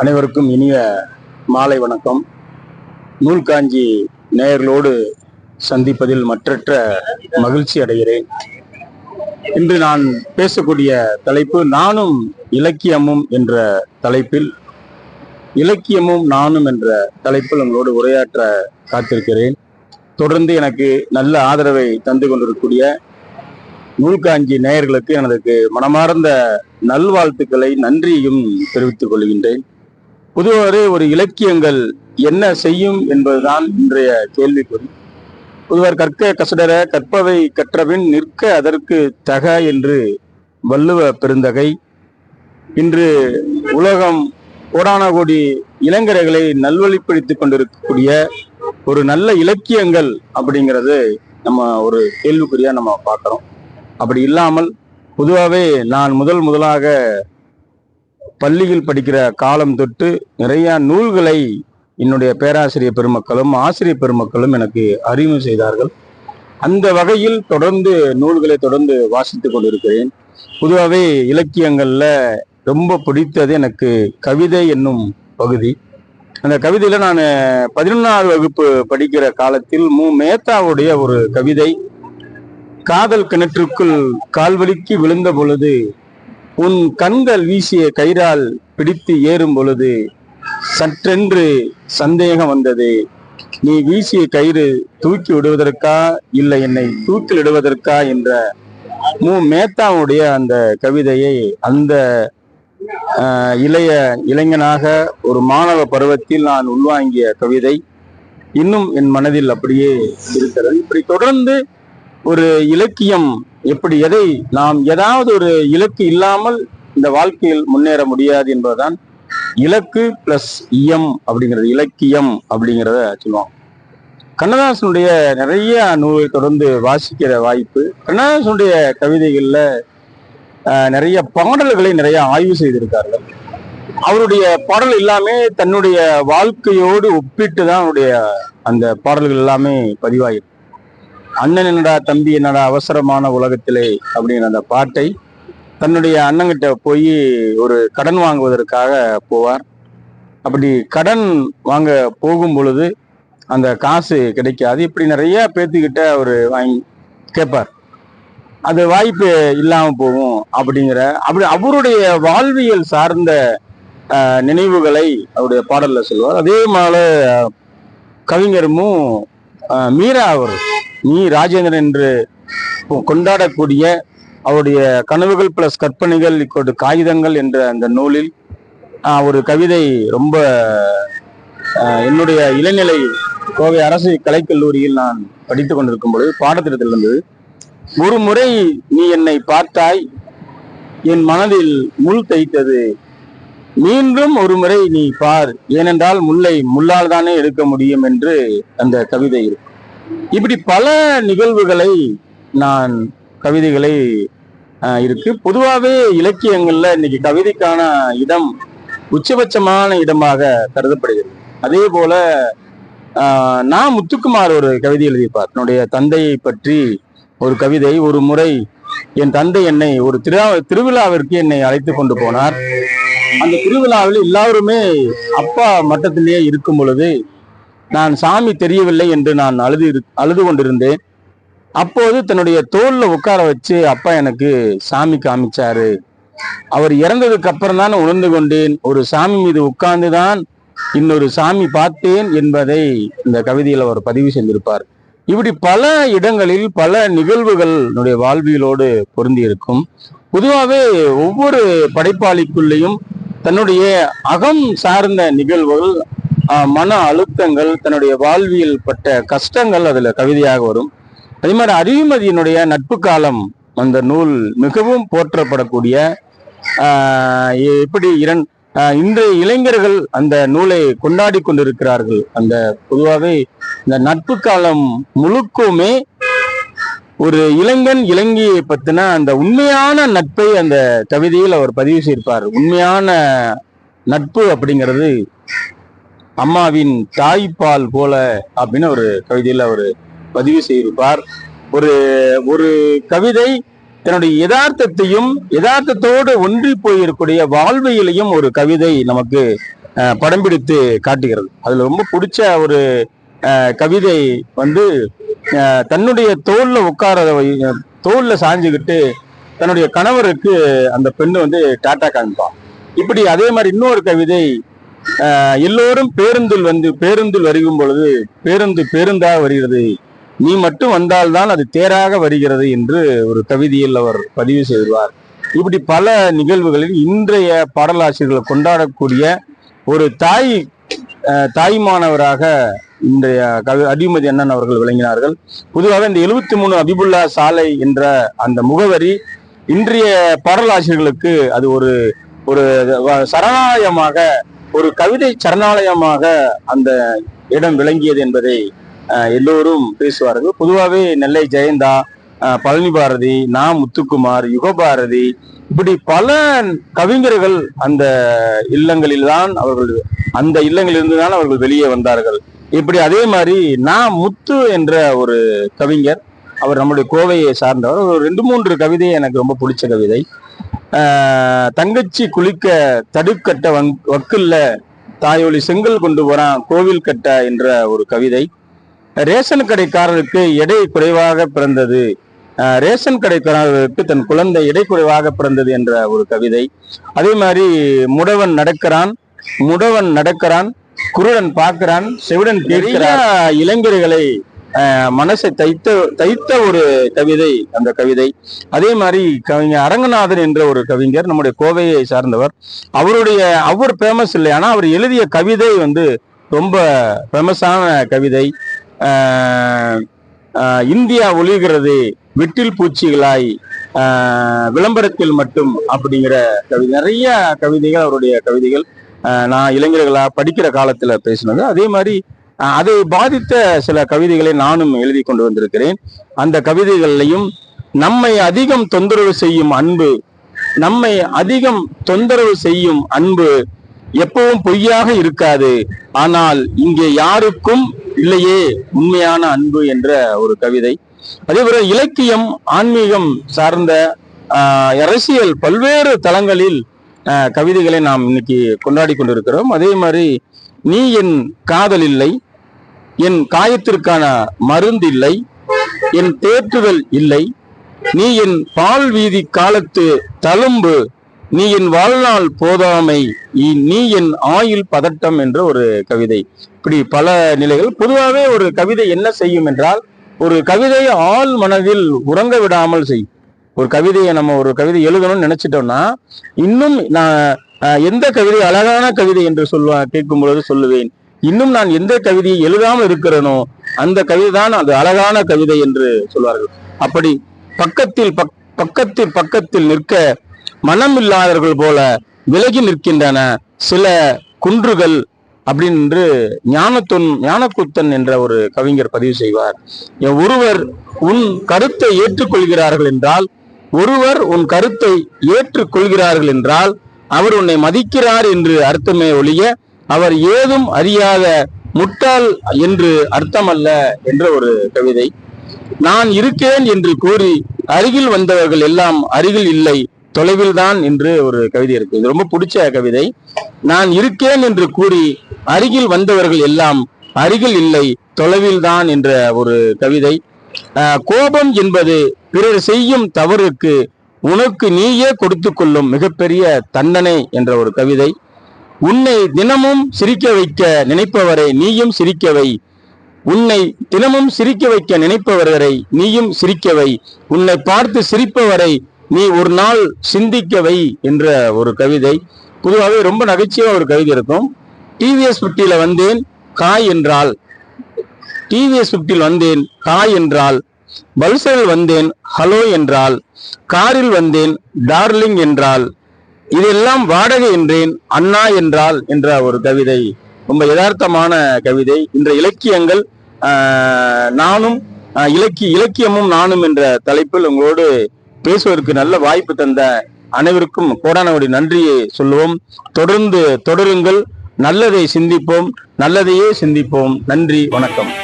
அனைவருக்கும் இனிய மாலை வணக்கம். நூல்காஞ்சி நேயர்களோடு சந்திப்பதில் மற்றற்ற மகிழ்ச்சி அடைகிறேன். இன்று நான் பேசக்கூடிய தலைப்பு நானும் இலக்கியமும் என்ற தலைப்பில் இலக்கியமும் நானும் என்ற தலைப்பில் உங்களோடு உரையாற்ற காத்திருக்கிறேன். தொடர்ந்து எனக்கு நல்ல ஆதரவை தந்து கொண்டிருக்கக்கூடிய நூல்காஞ்சி நேயர்களுக்கு எனக்கு மனமார்ந்த நல்வாழ்த்துக்களை நன்றியும் தெரிவித்துக் கொள்கின்றேன். பொதுவாகவே ஒரு இலக்கியங்கள் என்ன செய்யும் என்பதுதான் இன்றைய கேள்விக்குறி. பொதுவாக கற்க கசடர கற்பவை கற்றபின் நிற்க அதற்கு தக என்று வள்ளுவ பெருந்தகை இன்று உலகம் கோடான கோடி இளைஞர்களை நல்வழிப்படுத்திக் கொண்டிருக்கக்கூடிய ஒரு நல்ல இலக்கியங்கள் அப்படிங்கிறது நம்ம ஒரு கேள்விக்குறியா நம்ம பார்க்குறோம். அப்படி இல்லாமல் பொதுவாகவே நான் முதல் முதலாக பள்ளியில் படிக்கிற காலம் தொட்டு நிறைய நூல்களை என்னுடைய பேராசிரியர் பெருமக்களும் ஆசிரியர் பெருமக்களும் எனக்கு அறிமுகம் செய்தார்கள். அந்த வகையில் தொடர்ந்து நூல்களை தொடர்ந்து வாசித்துக் கொண்டிருக்கிறேன். பொதுவாகவே இலக்கியங்களில் ரொம்ப பிடித்தது எனக்கு கவிதை என்னும் பகுதி. அந்த கவிதையில் நான் பதினொன்றாவது வகுப்பு படிக்கிற காலத்தில் மு. மேத்தாவுடைய ஒரு கவிதை காதல் கிணற்றுக்குள் கால்வலிக்கு விழுந்த பொழுது உன் கண்கள் வீசிய கயிறால் பிடித்து ஏறும் பொழுது சற்றென்று சந்தேகம் வந்தது. நீ வீசிய கயிறு தூக்கி விடுவதற்கா இல்லை என்னை தூக்கி விடுவதற்கா என்ற மு. மேத்தாவுடைய அந்த கவிதையை அந்த இளைய இளைஞனாக ஒரு மாணவ பருவத்தில் நான் உள்வாங்கிய கவிதை. இன்னும் என் மனதில் அப்படியே இருக்கிறது. இப்படி தொடர்ந்து ஒரு இலக்கியம் எப்படி எதை நாம் ஏதாவது ஒரு இலக்கு இல்லாமல் இந்த வாழ்க்கையில் முன்னேற முடியாது என்பதுதான் இலக்கு பிளஸ் இயம் அப்படிங்கிறது. இலக்கியம் அப்படிங்கிறத சொல்லுவோம் கண்ணதாசனுடைய நிறைய நூலை தொடர்ந்து வாசிக்கிற வாய்ப்பு கண்ணதாசனுடைய கவிதைகளில் நிறைய பாடல்களை நிறைய ஆய்வு செய்திருக்கார்கள். அவருடைய பாடல் எல்லாமே தன்னுடைய வாழ்க்கையோடு ஒப்பிட்டு தான் அவருடைய அந்த பாடல்கள் எல்லாமே பதிவாயிருக்கு அண்ணன் என்னடா தம்பி என்னடா அவசரமான உலகத்திலே அப்படிங்கிற அந்த பாட்டை தன்னுடைய அண்ணங்கிட்ட போய் ஒரு கடன் வாங்குவதற்காக போவார். அப்படி கடன் வாங்க போகும் பொழுது அந்த காசு கிடைக்காது. இப்படி நிறைய பேத்துக்கிட்ட அவர் வாங்கி கேட்பார். அது வாய்ப்பு இல்லாமல் போகும் அப்படிங்கிற அப்படி அவருடைய வாழ்வியல் சார்ந்த நினைவுகளை அவருடைய பாடலில் சொல்லுவார் அதே மாதிரி கவிஞருமும் மீரா அவர் நீ ராஜேந்திரன் என்று கொண்டாடக்கூடிய அவருடைய கனவுகள் பிளஸ் கற்பனைகள் இக்கொண்டு காகிதங்கள் என்ற அந்த நூலில் ஒரு கவிதை ரொம்ப என்னுடைய இளநிலை கோவை அரசு கலைக்கல்லூரியில் நான் படித்துக் கொண்டிருக்கும் பொழுது பாடத்திட்டத்தில் இருந்தது. ஒரு முறை நீ என்னை பார்த்தாய் என் மனதில் முள் தைத்தது. மீண்டும் ஒரு முறை நீ பார் ஏனென்றால் முல்லை முள்ளால் தானே எடுக்க முடியும் என்று அந்த கவிதை இருக்கும் இப்படி பல நிகழ்வுகளை நான் கவிதைகளை இருக்கு. பொதுவாகவே இலக்கியங்கள்ல இன்னைக்கு கவிதைக்கான இடம் உச்சபட்சமான இடமாக கருதப்படுகிறது. அதே போல நான் முத்துக்குமார் ஒரு கவிதை எழுதியிருப்பார். என்னுடைய தந்தையை பற்றி ஒரு கவிதை ஒரு முறை என் தந்தை என்னை ஒரு திரு திருவிழாவிற்கு என்னை அழைத்து கொண்டு போனார். அந்த திருவிழாவில் எல்லாருமே அப்பா மட்டத்திலேயே இருக்கும் பொழுது நான் சாமி தெரியவில்லை என்று நான் அழுது அழுது கொண்டிருந்தேன். அப்போது தன்னுடைய தோல்ல உட்கார வச்சு அப்பா எனக்கு சாமி காமிச்சாரு. அவர் இறந்ததுக்கு அப்புறம் தான் உணர்ந்து கொண்டேன். ஒரு சாமி மீது உட்கார்ந்து தான் இன்னொரு சாமி பார்த்தேன் என்பதை இந்த கவிதையில் அவர் பதிவு செய்திருப்பார் இப்படி பல இடங்களில் பல நிகழ்வுகள் என்னுடைய வாழ்வியலோடு பொருந்தி இருக்கும் பொதுவாகவே ஒவ்வொரு படைப்பாளிக்குள்ளேயும் தன்னுடைய அகம் சார்ந்த நிகழ்வுகள் மன அழுத்தங்கள் தன்னுடைய வாழ்வியல் பட்ட கஷ்டங்கள் அதுல கவிதையாக வரும். அதே மாதிரி அறிவுமதியினுடைய நட்பு காலம் அந்த நூல் மிகவும் போற்றப்படக்கூடிய ஆஹ், எப்படி இரண் ஆஹ், இன்றைய இளைஞர்கள் அந்த நூலை கொண்டாடி கொண்டிருக்கிறார்கள். அந்த பொதுவாகவே இந்த நட்பு காலம் முழுக்குமே ஒரு இளைஞன் இலங்கையை பத்தின அந்த உண்மையான நட்பை அந்த கவிதையில் அவர் பதிவு செய்திருப்பார். உண்மையான நட்பு அப்படிங்கிறது அம்மாவின் தாய்ப்பால் போல அப்படின்னு ஒரு கவிதையில் அவர் பதிவு செய்திருப்பார். ஒரு ஒரு கவிதை தன்னுடைய யதார்த்தத்தையும் யதார்த்தத்தோடு ஒன்றி போயிருக்கூடிய வாழ்வியலையும் ஒரு கவிதை நமக்கு படம் பிடித்து காட்டுகிறது. அதுல ரொம்ப பிடிச்ச ஒரு கவிதை வந்து தன்னுடைய தோல்ல உட்கார தோல்ல சாஞ்சுக்கிட்டு தன்னுடைய கணவருக்கு அந்த பெண்ணு வந்து டாட்டா காமிப்பான். இப்படி அதே மாதிரி இன்னொரு கவிதை எல்லோரும் பேருந்தில் வந்து பேருந்தில் வருகும் பொழுது பேருந்து பேருந்தாக வருகிறது. நீ மட்டும் வந்தால்தான் அது தேராக வருகிறது என்று ஒரு கவிதையில் அவர் பதிவு செய்வார் இப்படி பல நிகழ்வுகளில் இன்றைய பாடலாசிரியர்கள் கொண்டாடக்கூடிய ஒரு தாய் அஹ், தாய்மானவராக இன்றைய கவி அடிமதி அண்ணன் அவர்கள் விளங்கினார்கள். பொதுவாக இந்த எழுபத்தி மூணு அபிபுல்லா சாலை என்ற அந்த முகவரி இன்றைய பாடலாசிரியர்களுக்கு அது ஒரு ஒரு வ- சரணாலயமாக ஒரு கவிதை சரணாலயமாக அந்த இடம் விளங்கியது என்பதை எல்லோரும் பேசுவார்கள். பொதுவாகவே நெல்லை ஜெயந்தா பழனி பாரதி நா. முத்துக்குமார் யுகபாரதி இப்படி பல கவிஞர்கள் அந்த இல்லங்களில்தான் அவர்கள் அந்த இல்லங்களிலிருந்து தான் அவர்கள் வெளியே வந்தார்கள். இப்படி அதே மாதிரி நான் முத்து என்ற ஒரு கவிஞர் அவர் நம்முடைய கோவையை சார்ந்தவர். ஒரு ரெண்டு மூன்று கவிதை எனக்கு ரொம்ப பிடிச்ச கவிதை. தங்கச்சி குளிக்க தடுக்கட்ட வங் வக்குல்ல தாயொலி செங்கல் கொண்டு போறான் கோவில் கட்ட என்ற ஒரு கவிதை. ரேஷன் கடைக்காரருக்கு எடை குறைவாக பிறந்தது. ரேஷன் கடைக்காரருக்கு தன் குழந்தை எடை குறைவாக பிறந்தது என்ற ஒரு கவிதை. அதே மாதிரி முடவன் நடக்கிறான் முடவன் நடக்கிறான் குருடன் பார்க்கிறான் செவிடன் கேட்கிறான். இளைஞர்களை மனசை தைத்த தைத்த ஒரு கவிதை அந்த கவிதை. அதே மாதிரி கவிஞர் அரங்கநாதன் என்ற ஒரு கவிஞர் நம்முடைய கோவையை சார்ந்தவர். அவருடைய அவர் ஃபேமஸ் இல்லை ஆனால் அவர் எழுதிய கவிதை வந்து ரொம்ப ஃபேமஸான கவிதை. இந்தியா ஒளிகிறது விட்டில் பூச்சிகளாய் விளம்பரத்தில் மட்டும் அப்படிங்கிற கவிதை நிறைய கவிதைகள் அவருடைய கவிதைகள். நான் இளைஞர்களாக படிக்கிற காலத்தில் பேசினது. அதே மாதிரி அதை பாதித்த சில கவிதைகளை நானும் எழுதி கொண்டு வந்திருக்கிறேன். அந்த கவிதைகள்லையும் நம்மை அதிகம் தொந்தரவு செய்யும் அன்பு நம்மை அதிகம் தொந்தரவு செய்யும் அன்பு எப்பவும் பொய்யாக இருக்காது. ஆனால் இங்கே யாருக்கும் இல்லையே உண்மையான அன்பு என்ற ஒரு கவிதை. அதேபோல இலக்கியம் ஆன்மீகம் சார்ந்த ஆஹ், அரசியல் பல்வேறு தளங்களில் கவிதைகளை நாம் இன்னைக்கு கொண்டாடி கொண்டிருக்கிறோம். அதே மாதிரி நீ என் காதல் இல்லை என் காயத்திற்கான மருந்து இல்லை என் தேற்றுதல் இல்லை. நீ என் பால் வீதி காலத்து தழும்பு நீ என் வாழ்நாள் போதாமை நீ என் ஆயுள் பதட்டம் என்ற ஒரு கவிதை. இப்படி பல நிலைகள். பொதுவாகவே ஒரு கவிதை என்ன செய்யும் என்றால் ஒரு கவிதையை ஆள் மனதில் உறங்க விடாமல் செய்யும் ஒரு கவிதையை நம்ம ஒரு கவிதை எழுதணும்னு நினைச்சிட்டோம்னா இன்னும் நான் எந்த கவிதை அழகான கவிதை என்று சொல்லுவா கேட்கும் பொழுது சொல்லுவேன். இன்னும் நான் எந்த கவிதையை எழுதாமல் இருக்கிறேனோ அந்த கவிதை தான் அது அழகான கவிதை என்று சொல்வார்கள். அப்படி பக்கத்தில் பக்- பக்கத்தில் பக்கத்தில் நிற்க மனம் இல்லாதவர்கள் போல விலகி நிற்கின்றன சில குன்றுகள் அப்படின்னு ஞானத்துன் ஞானக்குத்தன் என்ற ஒரு கவிஞர் பதிவு செய்வார். ஒருவர் உன் கருத்தை ஏற்றுக்கொள்கிறார்கள் என்றால் ஒருவர் உன் கருத்தை ஏற்றுக்கொள்கிறார்கள் என்றால் அவர் உன்னை மதிக்கிறார் என்று அர்த்தமே ஒழிய அவர் ஏதும் அறியாத முட்டாள் என்று அர்த்தமல்ல என்ற ஒரு கவிதை. நான் இருக்கேன் என்று கூறி அருகில் வந்தவர்கள் எல்லாம் அருகில் இல்லை தொலைவில் தான் என்று ஒரு கவிதை இருக்கு. இது ரொம்ப பிடிச்ச கவிதை. நான் இருக்கேன் என்று கூறி அருகில் வந்தவர்கள் எல்லாம் அருகில் இல்லை தொலைவில் தான் என்ற ஒரு கவிதை. கோபம் என்பது பிறர் செய்யும் தவறுக்கு உனக்கு நீயே கொடுத்து கொள்ளும் மிகப்பெரிய தண்டனை என்ற ஒரு கவிதை. உன்னை தினமும் சிரிக்க வைக்க நினைப்பவரை நீயும் சிரிக்க வை. உன்னை தினமும் சிரிக்க வைக்க நினைப்பவரை நீயும் சிரிக்க வை. உன்னை பார்த்து சிரிப்பவரை நீ ஒரு நாள் சிந்திக்க வை என்ற ஒரு கவிதை. பொதுவாகவே ரொம்ப நகைச்சுவா ஒரு கவிதை இருக்கும். டிவிஎஸ் பிப்டியில வந்தேன். காய் என்றால் டிவிஎஸ் பிப்டியில் வந்தேன் காய் என்றால் பல்சரில் வந்தேன் ஹலோ என்றால் காரில் வந்தேன் டார்லிங் என்றால் இதெல்லாம் வாடகை என்றேன் அண்ணா என்றால் என்ற ஒரு கவிதை. ரொம்ப யதார்த்தமான கவிதை. இன்ற இலக்கியங்கள் நானும் இலக்கிய இலக்கியமும் நானும் என்ற தலைப்பில் உங்களோடு பேசுவதற்கு நல்ல வாய்ப்பு தந்த அனைவருக்கும் கோடானவடி நன்றியை சொல்லுவோம். தொடர்ந்து தொடருங்கள். நல்லதை சிந்திப்போம். நல்லதையே சிந்திப்போம். நன்றி வணக்கம்.